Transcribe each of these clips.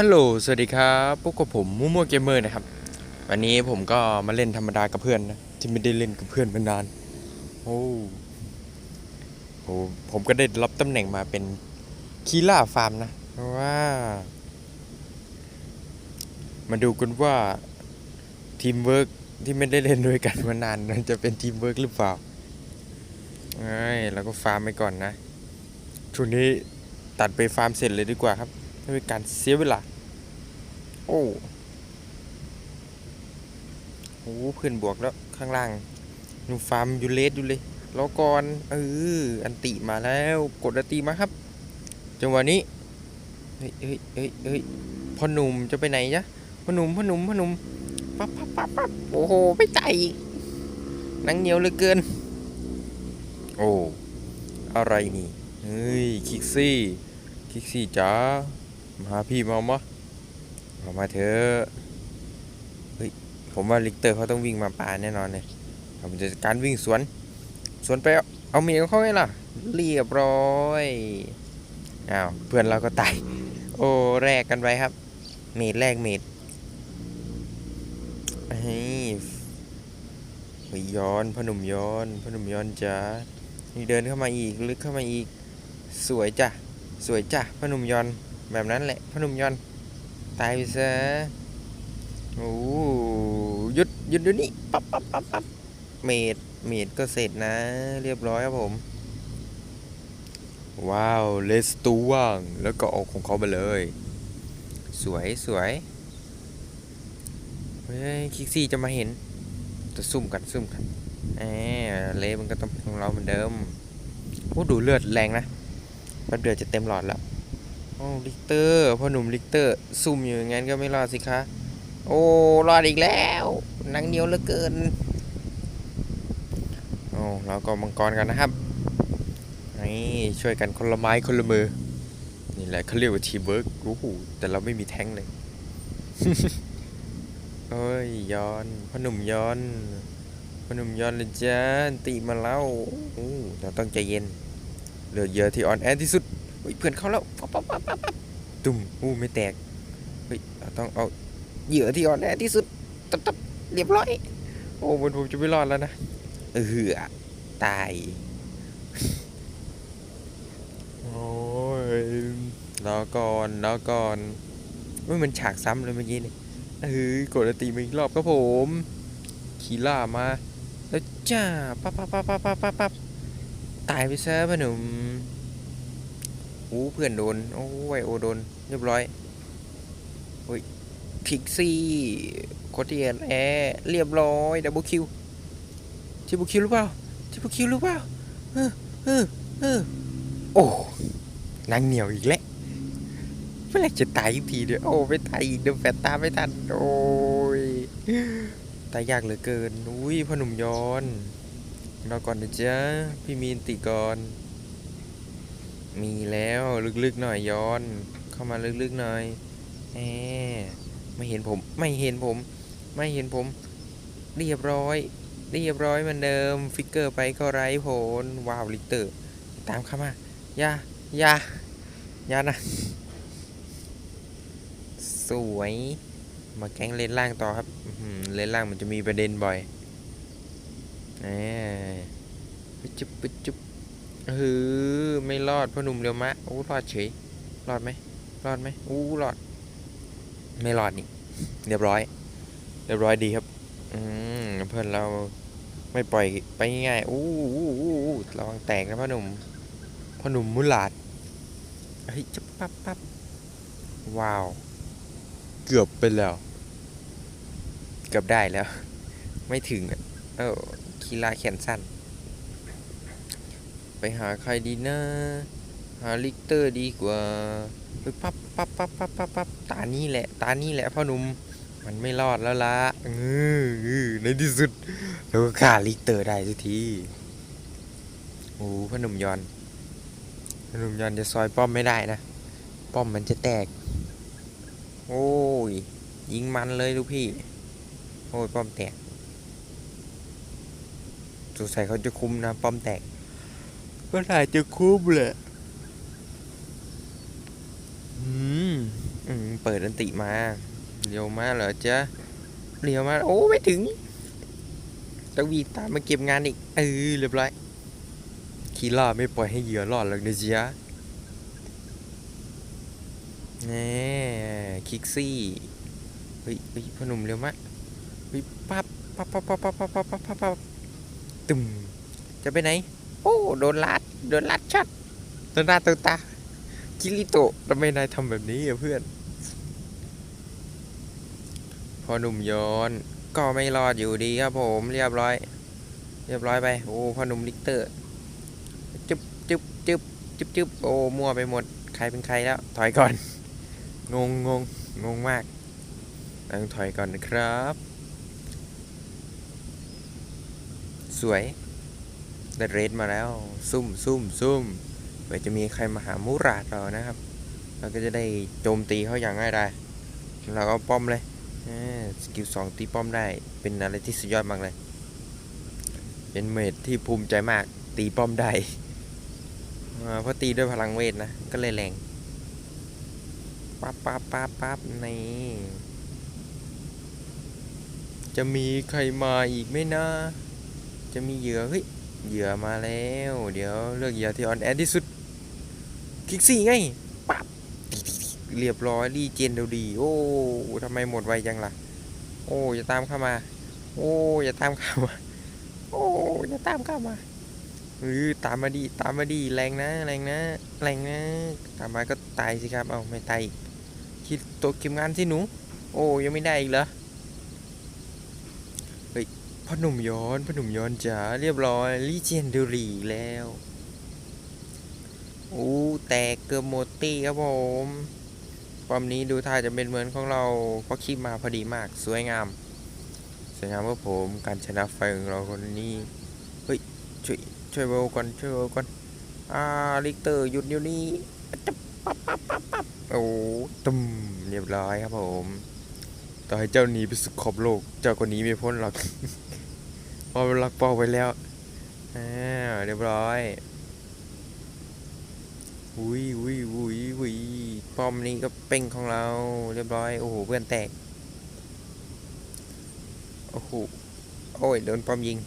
ฮัลโหล สวัสดีครับพวกกับผมมูมัวเกมเมอร์นะครับ วันนี้ผมก็มาเล่นธรรมดากับเพื่อนนะที่ไม่ได้เล่นกับเพื่อนมานาน โอ้โหผมก็ได้รับตำแหน่งมาเป็นคีล่าฟาร์มนะว้ามาดูกันว่าทีมเวิร์กที่ไม่ได้เล่นด้วยกันมานานมันจะเป็นทีมเวิร์กหรือเปล่าไอ้ยเราก็ฟาร์มไปก่อนนะช่วงนี้ตัดไปฟาร์มเสร็จเลยดีกว่าครับ ไม่เป็นการเสียเวลา โอ้โหเพื่อนบวกแล้วข้างล่างนูฟาร์มอยู่เลสอยู่เลยรอก่อนเอออันติมาแล้วกดอันติมาครับ จังหวะนี้เฮ้ยเฮ้ยเฮ้ยเฮ้ยพ่อหนุ่มจะไปไหนจ๊ะพ่อหนุ่มพ่อหนุ่มพ่อหนุ่มปั๊บปั๊บปั๊บปั๊บโอ้โหไม่ใจนังเหนียวเหลือเกิน โอ้อะไรนี่เฮ้ยคิกซี่คิกซี่จ๋ามา หาพี่มามามามาเถอะเฮ้ยผมว่าลิกเตอร์เขาต้องวิ่งมาป่าแน่นอนเลยผมจะการวิ่งสวน สวนไปเอาเอาเมียเขาไงล่ะ เรียบร้อยอ้าวเพื่อนเราก็ตายโอ้แรกกันไปครับ เมดแรกเมดเฮ้ยเฮ้ยย้อนพนุ่มย้อนพนุ่มย้อนจ้านี่เดินเข้ามาอีกลึกเข้ามาอีก สวยจ้ะสวยจ้ะพนุ่มย้อน แบบนั้นแหละพนุ่มยอนตายไปซะโอ้ยุดยุดเดี๋ยวนี้ปั๊บปั๊บปั๊บปั๊บเมดเมดก็เสร็จนะ เรียบร้อยครับผม ว้าวเลสตูว่างแล้วก็เอาของเขาไปเลย สวยสวยเฮ้ยคิกซี่จะมาเห็น จะซุ่มกันซุ่มกันแหมเลสมันก็ต้องเป็นของเราเหมือนเดิมโอ้ดูเลือดแรงนะแป๊บเดียวจะเต็มหลอดแล้ว อ้ลิกเตอร์พ่อหนุ่มลิกเตอร์ซุ่มอยู่อย่างงั้นก็ไม่รอดสิคะ โอ้รอดอีกแล้วนังเหนียวเหลือเกินโอ้เราก็มังกรกันนะครับนี่ช่วยกันคนละไม้คนละมือ นี่แหละเขาเรียกว่าทีเวิร์กโอ้โหแต่เราไม่มีแท้งเลยเอ้ยย้อนพ่อหนุ่มย้อนพ่อหนุ่มย้อนเลยจ้าตีมาแล้วโอ้เราต้องใจเย็นเหลือเยอะที่อ่อนแอที่สุด ฮ้ยเพื่อนเขาแล้วปั๊บปั๊บปั๊บปั๊บตุ่มอู้ไม่แตกเฮ้ยต้องเอาเหยื่อที่อ่อนแอที่สุดตับตับเรียบร้อย โอ้มันผมจะไม่รอดแล้วนะเออตายโอ้ยรอก่อนรอก่อนไม่มันฉากซ้ำเลยเมื่อกี้นี่เออกดตีมาอีรอบครับผมคีล่ามา แล้วจ้าปั๊บปั๊บปั๊บปั๊บปั๊บปั๊บตายไปซะพ่อหนุ่ม อ้เพื่อนโดน โอ้ไวโอโดน เรียบร้อยโอ้ยพิกซี่โคตรเทียนแอร์เรียบร้อยดับเบิลคิวทิปเปิลคิวหรือเปล่าทิปเปิลคิวหรือเปล่าเออเออเออโอ้นางเหนียวอีกแล้วเมื่อไรจะตายอีกทีเดียวโอ้ไม่ตายอีกเดี๋ยวแฟนตาไม่ทันโอ้ยตายยากเหลือเกินอุ้ยพ่อหนุ่มย้อนรอก่อนนะจ๊ะพี่มีนติก่อน มีแล้วลึกๆหน่อยย้อน เข้ามาลึกๆหน่อยแหมไม่เห็นผม ไม่เห็นผม ไม่เห็นผม เรียบร้อย เรียบร้อยเหมือนเดิม ฟิกเกอร์ไปก็ไร้ผลว้าวลิเตอร์ ตามเข้ามาอย่าอย่าอย่านะ สวย มาแก๊งเลนล่างต่อครับเลนล่างมันจะมีประเด็นบ่อยแหมปึ๊ดจุ๊บปึ๊ดจุ๊บ เออไม่รอดพ่อหนุ่มเร็วมะอู้รอดเฉยรอดไหมรอดไหมอู้รอด ไม่รอดนี่ เรียบร้อย เรียบร้อยดีครับ อืมเพื่อนเราไม่ปล่อยไปง่ายๆอู้อู้อู้ระวังแตกนะพ่อหนุ่มพ่อหนุ่มมุลาดเฮ้ยจะปั๊บปั๊บว้าว เกือบไปแล้ว เกือบได้แล้ว ไม่ถึงอะเออคีลาแขนสั้น หาใครดีนะ หาลิกเตอร์ดีกว่าปั๊บปั๊บปั๊บปั๊บปั๊บปั๊บตานี่แหละ ตานี่แหละพ่อหนุ่ม มันไม่รอดแล้วละเออในที่สุดเราก็ฆ่าลิกเตอร์ได้สักที โอ้พ่อหนุ่มยอนพ่อหนุ่มยอนจะซอยป้อมไม่ได้นะ ป้อมมันจะแตก โอ้ย ยิงมันเลยลูกพี่ โอ้ยป้อมแตกสงสัยเขาจะคุมนะ ป้อมแตก ก็น่าจะคุมแหละอืมอืม เปิดอันติมา เร็วมากเหรอจ๊ะ เร็วมาก โอ้ไม่ถึงต้องวีตามมาเก็บงานอีก เออเรียบร้อย คีล่าไม่ปล่อยให้เหยื่อรอดหรอกนะจ๊ะแน่คิกซี่ เฮ้ยเฮ้ยพอหนุ่มเร็วมากเฮ้ยปั๊บปั๊บปั๊บปั๊บปั๊บปั๊บปั๊บปั๊บปั๊บปั๊บตึมจะไปไหนโอ้โดนลัดโดนลัดชัดต่อหน้าต่อตาคิริโตะทำไมนายทำแบบนี้อะเพื่อน พอหนุ่มโยนก็ไม่รอดอยู่ดีครับผมเรียบร้อย เรียบร้อยไปโอ้พอหนุ่มลิกเตอร์จึ๊บจึ๊บจึ๊บจึ๊บจึ๊บโอ้มั่วไปหมดใครเป็นใครแล้ว ถอยก่อน งงงงงงมากต้องถอยก่อนนะครับ สวย ได้เรดมาแล้ว ซุ่มซุ่มซุ่มเผื่อจะมีใครมาหามูราดเรานะครับเราก็จะได้โจมตีเขาอย่างง่ายดายเราก็ป้อมเลยสกิลสองตีป้อมได้เป็นอะไรที่สุดยอดมากเลย เป็นเมดที่ภูมิใจมากตีป้อมได้เพราะตีด้วยพลังเวทนะ ก็เลยแรงปั๊บปั๊บปั๊บปั๊บนี่จะมีใครมาอีกไหมนะ จะมีเหยื่อเฮ้ย เหยื่อมาแล้ว เดี๋ยวเลือกเหยื่อที่ออนแอที่สุด คลิกสี่ไงปั๊บเรียบร้อยรีเจนเดียวดี โอ้ทำไมหมดไวจังล่ะ โอ้อย่าตามเข้ามา โอ้อย่าตามเข้ามา โอ้อย่าตามเข้ามาเออตามมาดีตามมาดีแรงนะแรงนะแรงนะตามมาก็ตายสิครับ เอาไม่ตายอีกคิดตัวเก็บงานที่หนู โอ้ยังไม่ได้อีกเหรอ พ่อหนุ่มย้อนพ่อหนุ่มย้อนจ๋าเรียบร้อยลีเจนเดอรี่แล้วอู้แตกเกือบหมดตี้ครับผมปอมนี้ดูท่าจะเป็นเหมือนของเราเพราะคลิปมาพอดีมากสวยงาม สวยงามเพื่อผมการชนะไฟของเราคนนี้เฮ้ยช่วยช่วยเวลก่อนช่วยเวลก่อนอ่าลิกเตอร์หยุดเดี๋ยวนี้จับปั๊บปั๊บปั๊บปั๊บโอ้ตุ้มเรียบร้อยครับผม ต่อให้เจ้าหนีไปสุดขอบโลก เจ้าคนนี้ไม่พ้นหรอกพอมันลักเป้าไปแล้วอ่าเรียบร้อยอุ้ยอุ้ยอุ้ยอุ้ยป้อมนี้ก็เป้งของเรา เรียบร้อย โอ้โหเพื่อนแตก โอ้โห โอ้ยโดนป้อมยิง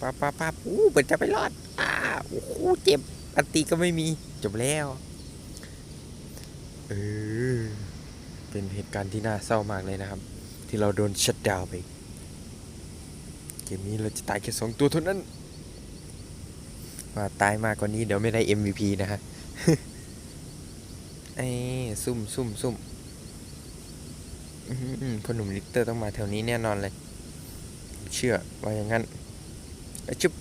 ปั๊บปั๊บปั๊บอู้เปิดจะไปรอดอ่าโอ้โห เจ็บ อันตีก็ไม่มี จบแล้ว เออ เป็นเหตุการณ์ที่น่าเศร้ามากเลยนะครับ ที่เราโดนชัดดาวไป เกมนี้เราจะตายแค่สองตัวเท่านั้นว่าตายมากกว่านี้เดี๋ยวไม่ได้ MVP นะฮะไอ้ซุ่มซุ่มซุ่มอื้อหือพ่อหนุ่มลิเตอร์ต้องมาแถวนี้แน่นอนเลย เชื่อว่าอย่างนั้นอะจุ๊บ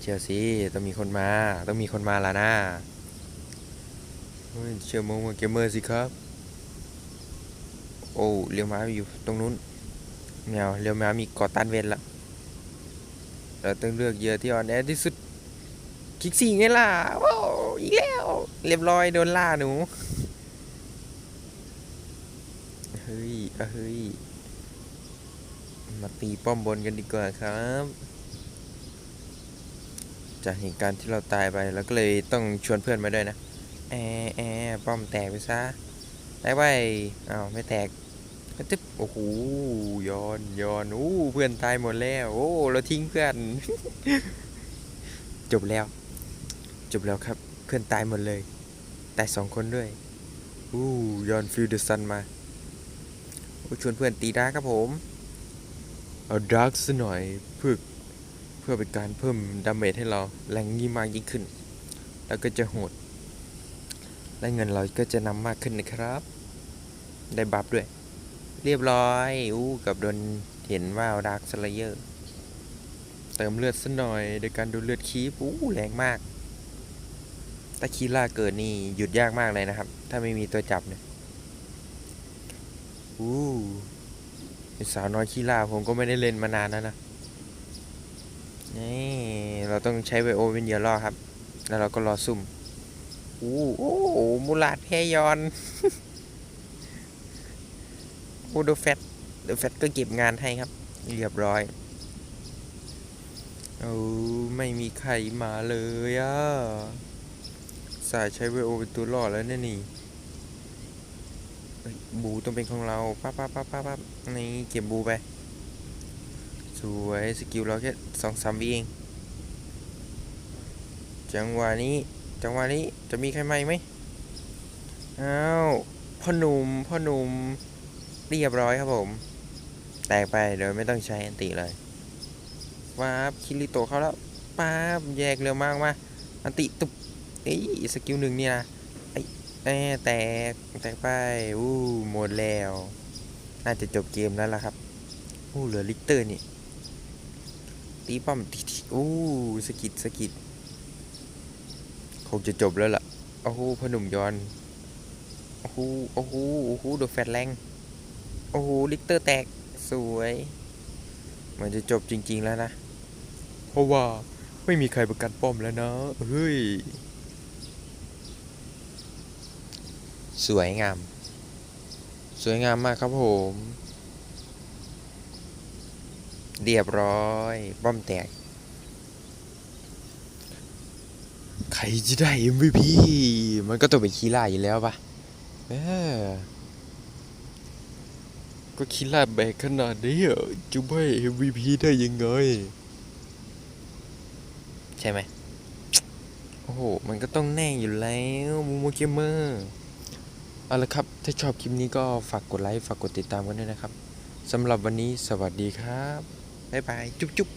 เชื่อสิต้องมีคนมา ต้องมีคนมาแล้วนะ เฮ้ยเชื่อมงมาเกมเมอร์สิครับ โอ้เลี้ยวม้าอยู่ตรงนู้นแมวเรียวแมวมีก่อต้านเวทละเราต้องเลือกเยื่อที่อ่อนแอที่สุด คลิกซี่ไงล่ะว้าวอีกแล้ว เรียบร้อยโดนล่าหนูเฮ้ยอะเฮ้ยมาตีป้อมบนกันดีกว่าครับ จากเหตุการณ์ที่เราตายไปเราก็เลยต้องชวนเพื่อนมาด้วยนะ แอแอป้อมแตกไปซะแตกไปอ้าวไม่แตกตึ๊บโอ้โหย้อนย้อนอู้เพื่อนตายหมดแล้วโอ้เราทิ้งเพื่อน จบแล้ว จบแล้วครับ เพื่อนตายหมดเลยตายสองคนด้วยอู้ย้อนฟิลเดอะซันมาโอ้ชวนเพื่อนตีดาร์ครับผม เอาดาร์กซะหน่อยเพื่อเพื่อเป็นการเพิ่มดาเมจให้เราแรงยิ่งมากยิ่งขึ้น แล้วก็จะโหด และเงินเราก็จะนำมากขึ้นนะครับ ได้บัฟด้วย เรียบร้อยอู้กับโดนเห็นว่าดาร์คสเลเยอร์เติมเลือดสัหน่อยโดยการดูเลือดคีปอู้แรงมากถ้าคีล่าเกิดนี่หยุดยากมากเลยนะครับ ถ้าไม่มีตัวจับเนี่ยอู้สาวน้อยคีล่าผมก็ไม่ได้เล่นมานานแล้วนะนี่เราต้องใช้ไวโอเป็นเหยื่อล่อครับ แล้วเราก็รอซุ่ม อู้โอ้โหมูลาดแพยอนโอ้ดูแฟตดูแฟตก็เก็บงานให้ครับ เรียบร้อยโอ้ไม่มีใครมาเลยอะ สาห์ใช้เวโอเป็นตัวหล่อแล้วเนี่ยนี่บูต้องเป็นของเราป้าป้าป้าป้าป้านี่เก็บบูไป สวยสกิลเราแค่สองสามวิเอง จังหวะนี้ จังหวะนี้จะมีใครไหมไหมอ้าวพ่อหนุ่มพ่อหนุ่มเรียบร้อยครับผม แตกไปโดยไม่ต้องใช้แอนติเลยว้าบคิริโตเข้าแล้วป้าบแยกเร็วมากมาอันติตุบเอ้ยสกิลหนึ่งนี่นะไอ้แแตกแตกไปอู้หมดแล้ว น่าจะจบเกมแล้วล่ะครับอู้เหลือลิกเตอร์นี่ตีป้อมตีตีอู้สกิดสกิด คงจะจบแล้วล่ะโอ้โหพนุ่มยอนโอ้โหโอ้โหโอ้โหโดนแฟดแรงโอ้โหลิกเตอร์แตกสวยมือนจะจบจริง ๆ แล้วนะ เพราะว่าไม่มีใครประกันป้อมแล้วนะเฮ้ยสวยงาม สวยงามมากครับผม เรียบร้อย ป้อมแตก ใครจะได้ MVP มันก็ต้องเป็นคีล่าอยู่แล้วปะเออก็คีล่าแบกขนาดนี้จะไม่ MVP ได้ยังไง ใช่ไหม โอ้โห มันก็ต้องแน่อยู่แล้วมูโมเกมเมอร์เอาละครับ ถ้าชอบคลิปนี้ก็ฝากกดไลค์ ฝากกดติดตามกันด้วยนะครับสำหรับวันนี้สวัสดีครับ บ๊ายบาย จุ๊บจุ๊บ